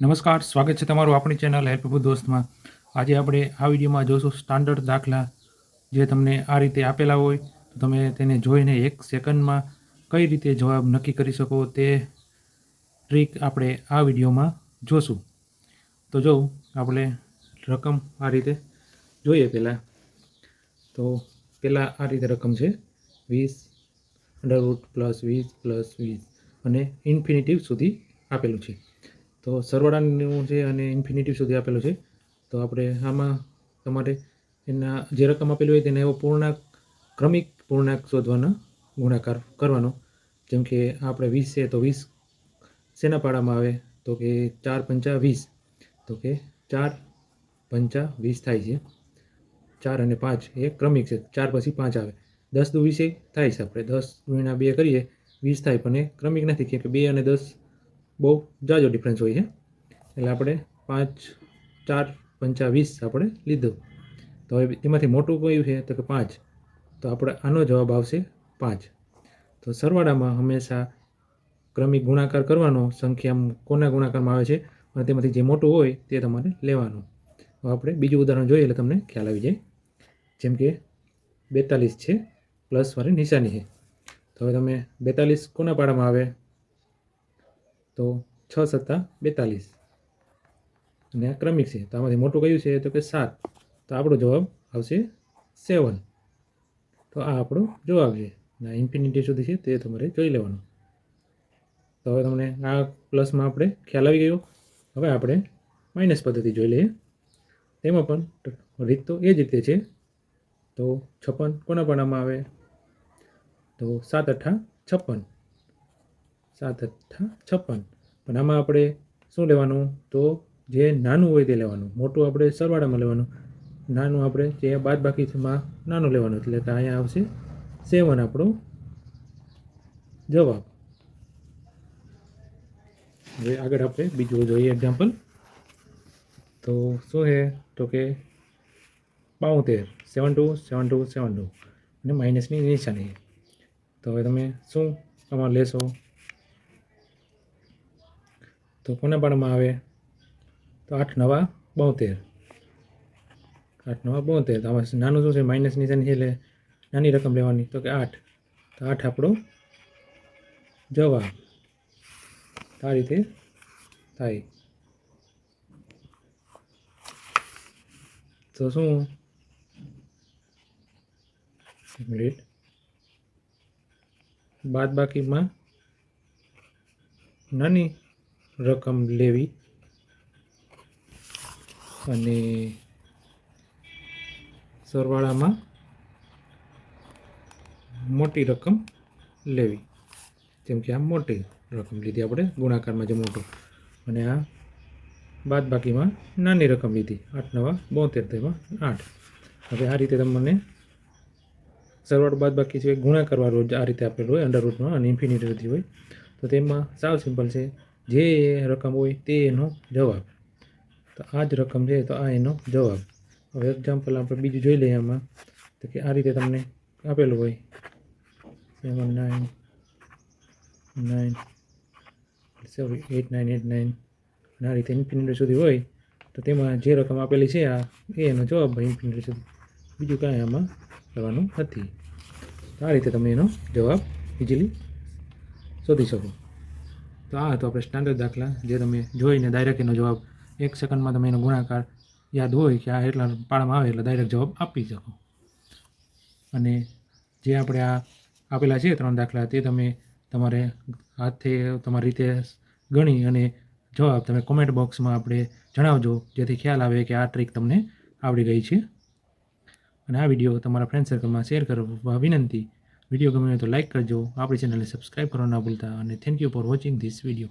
નમસ્કાર, સ્વાગત છે તમારું આપણી ચેનલ હેલ્પફુલ દોસ્તમાં. આજે આપણે આ વિડીયોમાં જોશું સ્ટાન્ડર્ડ દાખલા જે તમને આ રીતે આપેલા હોય. તો તમે તેને જોઈને એક સેકન્ડમાં કઈ રીતે જવાબ નક્કી કરી શકો તે ટ્રીક આપણે આ વિડીયોમાં જોશું. તો જો આપણે રકમ આ રીતે જોઈએ પહેલાં. તો પહેલાં આ રીતે રકમ છે, વીસ અંડરવુડ પ્લસ વીસ પ્લસ વીસ અને ઇન્ફિનિટિવ સુધી આપેલું છે. તો સરવાળાનું છે અને ઇન્ફિનિટિવ સુધી આપેલું છે, તો આપણે આમાં તમારે એના જે રકમ આપેલી હોય તેને એવો પૂર્ણાંક, ક્રમિક પૂર્ણાંક શોધવાનો ગુણાકાર કરવાનો. જેમ કે આપણે વીસ છે તો વીસ શેના પાડામાં આવે? તો કે ચાર પંચા વીસ. તો કે ચાર પંચા વીસ થાય છે. ચાર અને પાંચ એ ક્રમિક છે. ચાર પછી પાંચ આવે. દસ દુ વીસે થાય છે આપણે. દસ ગુણ્યા બે કરીએ, વીસ થાય. પણ એ ક્રમિક નથી. કે બે અને દસ બહુ જાજો ડિફરન્સ હોય છે. એટલે આપણે પાંચ, ચાર, પંચા વીસ આપણે લીધું. તો હવે એમાંથી મોટું કયું છે? તો કે પાંચ. તો આપણે આનો જવાબ આવશે પાંચ. તો સરવાળામાં હંમેશા ક્રમિક ગુણાકાર કરવાનો સંખ્યા કોના ગુણાકારમાં આવે છે? અને તેમાંથી જે મોટું હોય તે તમારે લેવાનું. હવે આપણે બીજું ઉદાહરણ જોઈએ એટલે તમને ખ્યાલ આવી જાય. જેમ કે બેતાલીસ છે પ્લસવાળી નિશાની છે. તો હવે તમે બેતાલીસ કોના પાડામાં આવે? તો છ સત્તા બેતાલીસ. અને આ ક્રમિક છે. તો આમાંથી મોટું કયું છે? તો કે સાત. તો આપણો જવાબ આવશે સેવન. તો આ આપણો જવાબ છે. આ ઇન્ફિનિટી સુધી છે તે તમારે જોઈ લેવાનું. તો હવે તમને આ પ્લસમાં આપણે ખ્યાલ આવી ગયો. હવે આપણે માઇનસ પદ્ધતિ જોઈ લઈએ. તેમાં પણ રીત તો એ જ રીતે છે. તો છપ્પન કોના પાડામાં આવે? તો સાત અઠ્ઠા છપ્પન. સાત અઠ્ઠા છપ્પન. પણ આમાં આપણે શું લેવાનું? તો જે નાનું હોય તે લેવાનું. મોટું આપણે સરવાળામાં લેવાનું. નાનું આપણે જે બાદ બાકીમાં નાનું લેવાનું. એટલે કે અહીંયા આવશે સેવન આપણો જવાબ. હવે આગળ આપણે બીજું જોઈએ એક્ઝામ્પલ તો શું છે? તો કે બાઉતેર seven two seven two seven two. અને માઇનસની નિશાની. તો હવે તમે શું આમાં લેશો? તો કોને પાડમાં આવે? તો આઠ નવા બોતેર. આઠ નવા બોતેર. તો આમાં નાનું શું છે? માઇનસ નિશાની છે? એટલે નાની રકમ લેવાની. તો કે આઠ. તો આઠ આપણો જવાબ આ રીતે થાય. તો શું? મિનિટ બાદ બાકીમાં નાની રકમ લેવી અને સરવાળામાં મોટી રકમ લેવી. જેમ કે આ મોટી રકમ લીધી આપણે, ગુણાકારમાં જે મોટો. અને આ બાદ બાકીમાં નાની રકમ લીધી, આઠ નવા બોતેર તેમાં આઠ. હવે આ રીતે તમને સરવાળો બાદ બાકી છે ગુણાકારવા રોજ આ રીતે આપેલું હોય અંડર રૂટમાં અને ઇન્ફિનિટીથી હોય, તો તેમાં સાવ સિમ્પલ છે. જે રકમ હોય તે એનો જવાબ. તો આ જ રકમ છે, તો આ એનો જવાબ. હવે એક્ઝામ્પલ આપણે બીજું જોઈ લઈએ આમાં. તો કે આ રીતે તમને આપેલું હોય. Seven nine nine sorry eight nine eight nine આ રીતે ઇન્ફિનિટી સુધી હોય, તો તેમાં જે રકમ આપેલી છે, આ એ એનો જવાબ હોય ઇન્ફિનિટી સુધી. બીજું કાંઈ આમાં કરવાનું નથી. આ રીતે તમે એનો જવાબ ઇઝીલી શોધી શકો. તો આ હતો આપણે સ્ટાન્ડર્ડ દાખલા, જે તમે જોઈને ડાયરેક્ટ એનો જવાબ. એક સેકન્ડમાં તમે એનો ગુણાકાર યાદ હોય કે આ એટલા પાડામાં આવે એટલે ડાયરેક્ટ જવાબ આપી શકો. અને જે આપણે આ આપેલા છે ત્રણ દાખલા, તે તમે તમારે હાથથી તમારી રીતે ગણી અને જવાબ તમે કોમેન્ટ બોક્સમાં આપણે જણાવજો, જેથી ખ્યાલ આવે કે આ ટ્રીક તમને આવડી ગઈ છે. અને આ વીડિયો તમારા ફ્રેન્ડ સર્કલમાં શેર કરવા વિનંતી. વીડિયો ગમ્યો તો લાઇક કરજો. આપણી ચેનલને સબસ્ક્રાઈબ કરવા ના ભૂલતા અને thank you for watching this video